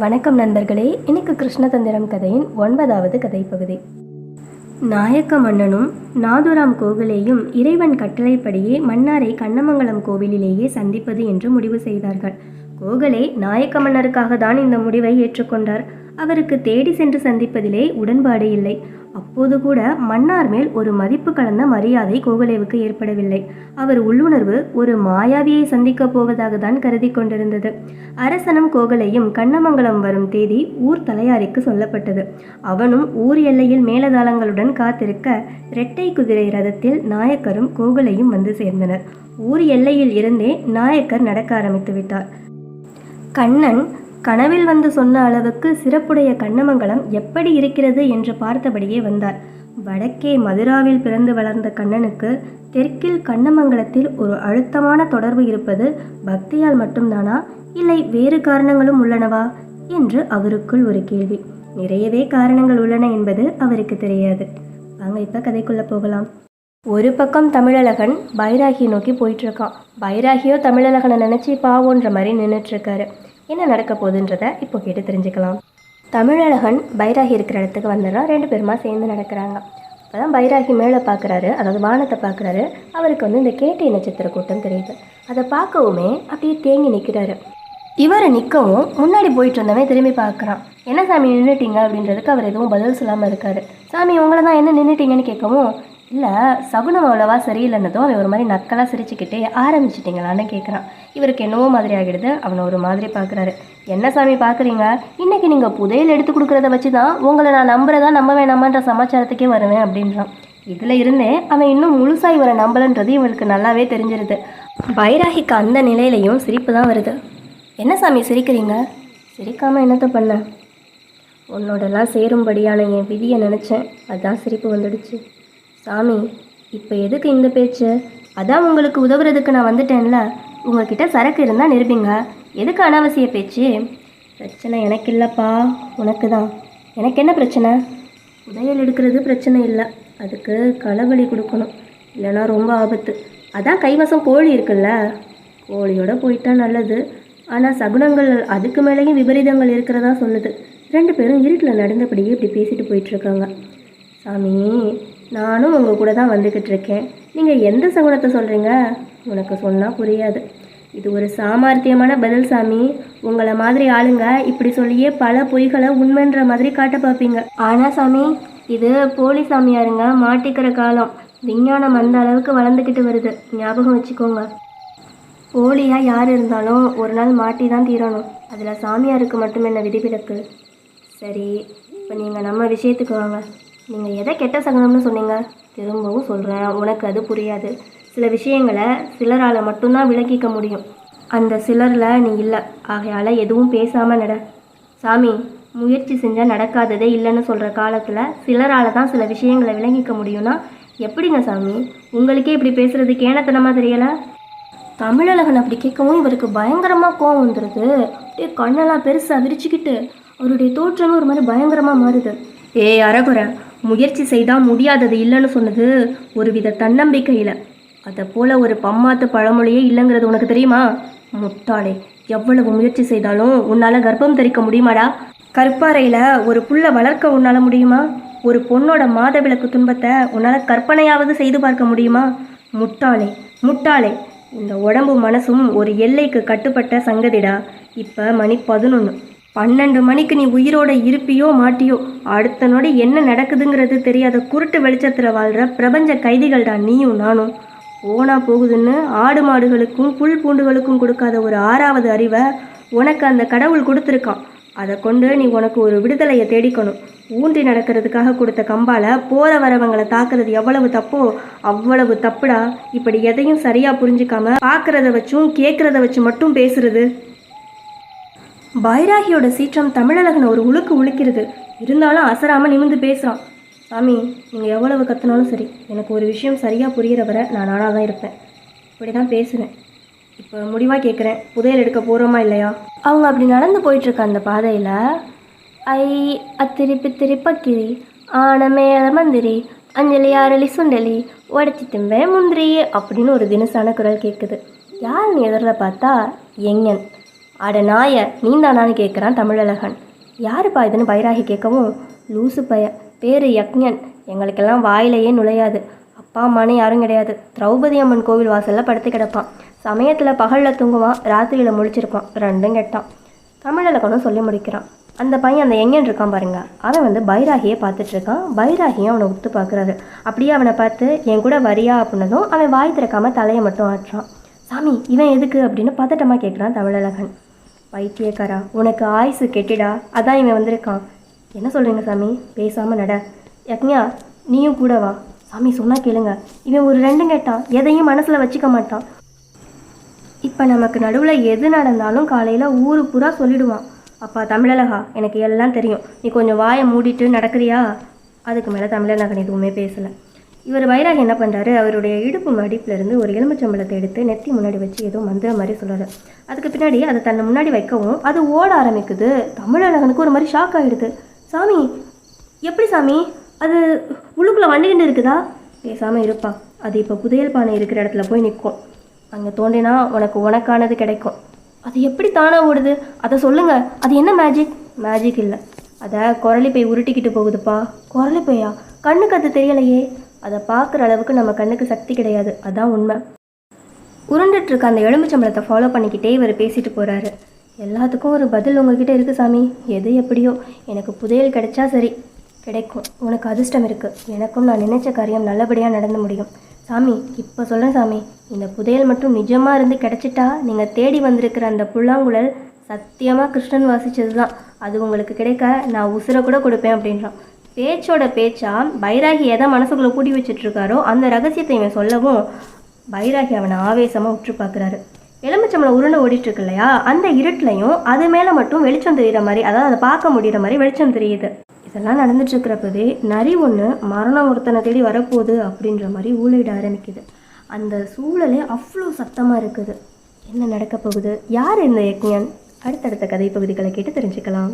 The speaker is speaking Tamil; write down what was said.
வணக்கம் நண்பர்களே. இன்னைக்கு கிருஷ்ணதந்திரம் கதையின் ஒன்பதாவது கதை பகுதி நாயக்க மன்னனும் நாதுராம் கோவிலேயும் இறைவன் கட்டளைப்படியே மன்னாரை கண்ணமங்கலம் கோவிலிலேயே சந்திப்பது என்று முடிவு செய்தார்கள். கோகலே நாயக்க மன்னருக்காக தான் இந்த முடிவை ஏற்றுக்கொண்டார். அவருக்கு தேடி சென்று சந்திப்பதிலே உடன்பாடு இல்லை. அப்போது கூட மன்னார் மேல் ஒரு மதிப்பு கலந்த மரியாதை கோகலேவுக்கு ஏற்படவில்லை. அவர் உள்ளுணர்வு ஒரு மாயாவியை சந்திக்கப் போவதாக தான் கருதி கொண்டிருந்தது. அரசனும் கோகலையும் கண்ணமங்கலம் வரும் தேதி ஊர் தலையாரிக்கு சொல்லப்பட்டது. அவனும் ஊர் எல்லையில் மேலதாளங்களுடன் காத்திருக்க இரட்டை குதிரை ரதத்தில் நாயக்கரும் கோகலையும் வந்து சேர்ந்தனர். ஊர் எல்லையில் இருந்தே நாயக்கர் நடக்க ஆரம்பித்து விட்டார். கண்ணன் கனவில் வந்து சொன்ன அளவுக்கு சிறப்புடைய கண்ணமங்கலம் எப்படி இருக்கிறது என்று பார்த்தபடியே வந்தார். வடக்கே மதுராவில் பிறந்து வளர்ந்த கண்ணனுக்கு தெற்கில் கண்ணமங்கலத்தில் ஒரு அழுத்தமான தொடர்பு இருப்பது பக்தியால் மட்டும்தானா? இல்லை வேறு காரணங்களும் உள்ளனவா? என்று அவருக்குள் ஒரு கேள்வி. நிறையவே காரணங்கள் உள்ளன என்பது அவருக்கு தெரியாது. வாங்க இப்போ கதைக்குள்ள போகலாம். ஒரு பக்கம் தமிழழகன் பைராகியை நோக்கி போயிட்டு இருக்கான் பைராகியோ தமிழழகனை நினைச்சி பாவோன்ற மாதிரி நின்றுட்டு இருக்காரு. என்ன நடக்க போகுதுன்றத இப்போ கேட்டு தெரிஞ்சுக்கலாம். தமிழழகன் பைராகி இருக்கிற இடத்துக்கு வந்துடுறான் ரெண்டு பேருமா சேர்ந்து நடக்கிறாங்க. அப்போதான் பைராகி மேலே பார்க்குறாரு அதாவது வானத்தை பார்க்குறாரு அவருக்கு வந்து இந்த கேட்டை நட்சத்திர கூட்டம் தெரியுது. அதை பார்க்கவுமே அப்படியே தேங்கி நிற்கிறாரு இவரை நிற்கவும் முன்னாடி போயிட்டு இருந்தவன் திரும்பி பார்க்குறான். என்ன சாமி நின்றுட்டீங்க அப்படின்றதுக்கு அவர் எதுவும் பதில் சொல்லாமல் இருக்காரு. சாமி உங்களை தான் என்ன நின்றுட்டீங்கன்னு கேட்கவும் இல்லை சகுனம் அவ்வளோவா சரியில்லைன்னதும் அவன் ஒரு மாதிரி நக்கலாக சிரிச்சுக்கிட்டே ஆரம்பிச்சிட்டிங்களான்னு கேட்குறான் இவருக்கு என்னவோ மாதிரி ஆகிடுது அவனை ஒரு மாதிரி பார்க்குறாரு என்ன சாமி பார்க்குறீங்க இன்னைக்கு நீங்கள் புதையல் எடுத்து கொடுக்குறத வச்சு தான் உங்களை நான் நம்புறதா நம்ப வேணாமான்ற சமாச்சாரத்துக்கே வருவேன் அப்படின்றான். இதில் இருந்தே அவன் இன்னும் முழுசாக இவரை நம்பலன்றது இவனுக்கு நல்லாவே தெரிஞ்சிருது. பைராகிக்கு அந்த நிலையிலையும் சிரிப்பு தான் வருது. என்ன சாமி சிரிக்கிறீங்க? சிரிக்காமல் என்னத்தை பண்ண? உன்னோடலாம் சேரும்படியான என் விதியை நினச்சேன். அதான் சிரிப்பு வந்துடுச்சு. சாமி இப்போ எதுக்கு இந்த பேச்சு? அதான் உங்களுக்கு உதவுறதுக்கு நான் வந்துட்டேன்ல. உங்ககிட்ட சரக்கு இருந்தால் நிரூபிங்க. எதுக்கு அனாவசிய பேச்சு? பிரச்சனை எனக்கு இல்லைப்பா. உனக்கு தான் எனக்கு என்ன பிரச்சனை? புதையல் எடுக்கிறது பிரச்சனை இல்லை. அதுக்கு களவழி கொடுக்கணும். இல்லைன்னா ரொம்ப ஆபத்து. அதான் கைவசம் கோழி இருக்குல்ல. கோழியோட போயிட்டா நல்லது. ஆனால் சகுனங்கள் அதுக்கு மேலேயும் விபரீதங்கள் இருக்கிறதா சொல்லுது. ரெண்டு பேரும் இருட்டில் நடந்தபடியே இப்படி பேசிட்டு போயிட்டுருக்காங்க சாமி நானும் உங்கள் கூட தான் வந்துக்கிட்டு இருக்கேன். நீங்கள் எந்த சகுனத்தை சொல்கிறீங்க உனக்கு சொன்னால் புரியாது. இது ஒரு சாமர்த்தியமான பதில் சாமி. உங்களை மாதிரி ஆளுங்க இப்படி சொல்லியே பல பொய்களை உண்மைன்ற மாதிரி காட்ட பார்ப்பீங்க. ஆனால் சாமி இது போலி சாமியாருங்க மாட்டிக்கிற காலம். விஞ்ஞானம் அந்த அளவுக்கு வளர்ந்துக்கிட்டு வருது. ஞாபகம் வச்சுக்கோங்க. போலியாக யார் இருந்தாலும் ஒரு நாள் மாட்டி தான் தீரணும். அதில் சாமியாருக்கு மட்டும் என்ன விதிவிலக்கு? சரி இப்போ நீங்கள் நம்ம விஷயத்துக்கு வாங்க. நீங்கள் எதை கெட்ட சகுனம்னு சொன்னீங்க? திரும்பவும் சொல்கிறேன் உனக்கு அது புரியாது. சில விஷயங்களை சிலரால் மட்டும்தான் விளக்கிக்க முடியும். அந்த சிலரில் நீ இல்லை. ஆகையால் எதுவும் பேசாமல் நட. சாமி முயற்சி செஞ்சால் நடக்காததே இல்லைன்னு சொல்கிற காலத்தில் சிலரால் தான் சில விஷயங்களை விளங்கிக்க முடியும்னா எப்படிங்க சாமி? உங்களுக்கே இப்படி பேசுகிறதுக்கு ஏனத்தனமாக தெரியலை? தமிழழகன் அப்படி கேட்கவும் இவருக்கு பயங்கரமாக கோவம் வந்துடுது அப்படியே கண்ணெல்லாம் பெருசாக விரிச்சுக்கிட்டு அவருடைய தோற்றமே ஒரு மாதிரி பயங்கரமாக மாறுது. ஏய் அரகுரை முயற்சி செய்தால் முடியாதது இல்லைன்னு சொன்னது ஒருவித தன்னம்பிக்கையில். அதை போல் ஒரு பம்மாத்து பழமொழியே இல்லைங்கிறது உனக்கு தெரியுமா? முட்டாளே எவ்வளவு முயற்சி செய்தாலும் உன்னால் கர்ப்பம் தரிக்க முடியுமாடா? கற்பாறையில் ஒரு புல்ல வளர்க்க உன்னால் முடியுமா? ஒரு பொண்ணோட மாதவிளக்கு துன்பத்தை உன்னால் கற்பனையாவது செய்து பார்க்க முடியுமா? முட்டாளே முட்டாளே இந்த உடம்பு மனசும் ஒரு எல்லைக்கு கட்டுப்பட்ட சங்கதிடா. இப்போ மணி பதினொன்று பன்னெண்டு மணிக்கு நீ உயிரோட இருப்பியோ மாட்டியோ? அடுத்த நொடி என்ன நடக்குதுங்கிறது தெரியாத குருட்டு வெளிச்சத்தில் வாழ்கிற பிரபஞ்ச கைதிகள்டா நீயும் நானும். ஓனா போகுதுன்னு ஆடு மாடுகளுக்கும் புல் பூண்டுகளுக்கும் கொடுக்காத ஒரு ஆறாவது அறிவை உனக்கு அந்த கடவுள் கொடுத்துருக்கான். அதை கொண்டு நீ உனக்கு ஒரு விடுதலையை தேடிக்கணும். ஊன்றி நடக்கிறதுக்காக கொடுத்த கம்பால போற வரவங்களை தாக்குறது எவ்வளவு தப்போ அவ்வளவு தப்புடா. இப்படி எதையும் சரியா புரிஞ்சுக்காம பார்க்கறத வச்சும் கேட்கறத வச்சு மட்டும் பேசுறது. பைராகியோட சீற்றம் தமிழழகனை ஒரு உழுக்கு உழுக்கிறது. இருந்தாலும் அசராமல் நிமிந்து பேசுகிறான் சாமி நீங்கள் எவ்வளவு கற்றுனாலும் சரி எனக்கு ஒரு விஷயம் சரியாக புரிகிற வரை நான் நானாக தான் இருப்பேன். இப்படி தான் பேசுவேன். இப்போ முடிவாக கேட்குறேன் புதையல் எடுக்க போகிறோமா இல்லையா? அவங்க அப்படி நடந்து போயிட்டுருக்க அந்த பாதையில் ஐ அத்திரிப்பி திரிப்பக்கிரி ஆனமேல மந்திரி அஞ்சலி அரளி சுண்டலி உடச்சி திம்பே முந்திரி அப்படின்னு ஒரு தினசான குரல் கேட்குது யாருன்னு எதிரில் பார்த்தா? எங்கன். அட நாய நீந்தானான்னு கேட்குறான் தமிழழகன். யாருப்பா இதுன்னு பைராகி கேட்கவும் லூசு பைய பேர் யக்ஞன். எங்களுக்கெல்லாம் வாயிலேயே நுழையாது. அப்பா அம்மானே யாரும் கிடையாது. திரௌபதி அம்மன் கோவில் வாசலில் படுத்து கிடப்பான். சமயத்தில் பகலில் தூங்குவான் ராத்திரியில் முழிச்சிருப்பான். ரெண்டும் கெட்டான். தமிழழகனும் சொல்லி முடிக்கிறான். அந்த பையன் அந்த எங்கன் இருக்கான் பாருங்க. அவன் வந்து பைராகியை பார்த்துட்ருக்கான். பைராகியும் அவனை ஒத்து பார்க்குறாரு அப்படியே அவனை பார்த்து என் கூட வரியா? அப்படின்னதும் அவன் வாய் திறக்காமல் தலையை மட்டும் ஆட்டுறான். சாமி இவன் எதுக்கு? அப்படின்னு பதட்டமாக கேட்குறான் தமிழழகன். பைத்தியக்காரா உனக்கு ஆயுசு கெட்டிடா அதான் இவன் வந்திருக்கான். என்ன சொல்கிறீங்க சாமி? பேசாமல் நட. யக்ஞா நீயும் கூட வா. சாமி சொன்னால் கேளுங்க. இவன் ஒரு ரெண்டும் கேட்டான். எதையும் மனசில் வச்சுக்க மாட்டான். இப்போ நமக்கு நடுவில் எது நடந்தாலும் காலையில் ஊரு பூரா சொல்லிடுவான். அப்பா தமிழழகா எனக்கு எல்லாம் தெரியும். நீ கொஞ்சம் வாயை மூடிட்டு நடக்கிறியா? அதுக்கு மேலே தமிழழகன் எதுவுமே பேசலை. இவர் வைராகி என்ன பண்ணுறாரு அவருடைய இடுப்பு மடிப்புல இருந்து ஒரு எலுமிச்சம்பழத்தை எடுத்து நெத்தி முன்னாடி வச்சு ஏதோ மந்திர மாதிரி சொல்கிறாரு அதுக்கு பின்னாடி அதை தன்னை முன்னாடி வைக்கவும் அது ஓட ஆரம்பிக்குது. தமிழழகனுக்கு ஒரு மாதிரி ஷாக் ஆகிடுது சாமி எப்படி சாமி? அது உள்ளுக்குள்ளே வண்டிகிட்டு இருக்குதா? பேசாமல் இருப்பா. அது இப்போ புதையல் பானை இருக்கிற இடத்துல போய் நிற்கும். அங்கே தோண்டினா உனக்கு உனக்கானது கிடைக்கும். அது எப்படி தானாக ஓடுது? அதை சொல்லுங்க. அது என்ன மேஜிக் மேஜிக் இல்லை. அதை குரலி போய் உருட்டிக்கிட்டு போகுதுப்பா. குரலி கண்ணுக்கு அது தெரியலையே. அதை பார்க்குற அளவுக்கு நம்ம கண்ணுக்கு சக்தி கிடையாது. அதான் உண்மை. உருண்டுட்டு இருக்க அந்த எலும்புச்சம்பளத்தை ஃபாலோ பண்ணிக்கிட்டே இவர் பேசிட்டு போகிறாரு எல்லாத்துக்கும் ஒரு பதில் உங்ககிட்ட இருக்கு சாமி. எது எப்படியோ எனக்கு புதையல் கிடைச்சா சரி. கிடைக்கும். உனக்கு அதிர்ஷ்டம் இருக்குது எனக்கும் நான் நினைச்ச காரியம் நல்லபடியாக நடந்து முடியும். சாமி இப்போ சொல்கிறேன் சாமி. இந்த புதையல் மட்டும் நிஜமாக இருந்து கிடைச்சிட்டா நீங்கள் தேடி வந்திருக்கிற அந்த புல்லாங்குழல் சத்தியமாக கிருஷ்ணன் வாசித்தது தான் அது உங்களுக்கு கிடைக்க நான் உசுரை கூட கொடுப்பேன் அப்படின்றான். பேச்சோட பேச்சா பைராகி எதை மனசுக்குள்ளே கூட்டி வச்சுட்டு இருக்காரோ அந்த ரகசியத்தை இவன் சொல்லவும் பைராகி அவனை ஆவேசமாக உற்று பார்க்குறாரு எலுமிச்சம்பளம் உருண்டை ஓடிட்டு இருக்கு இல்லையா அந்த இருட்டுலையும் அது மேலே மட்டும் வெளிச்சம் தெரியுற மாதிரி அதாவது அதை பார்க்க முடியிற மாதிரி வெளிச்சம் தெரியுது. இதெல்லாம் நடந்துட்டு இருக்கிறப்பவே நரி ஒன்று மரணம் ஒருத்தனை தேடி வரப்போகுது அப்படின்ற மாதிரி ஊழையிட ஆரம்பிக்குது. அந்த சூழலே அவ்வளோ சத்தமாக இருக்குது. என்ன நடக்க போகுது? யார் இந்த யக்ஞன்? அடுத்தடுத்த கதை பகுதிகளை கேட்டு தெரிஞ்சுக்கலாம்.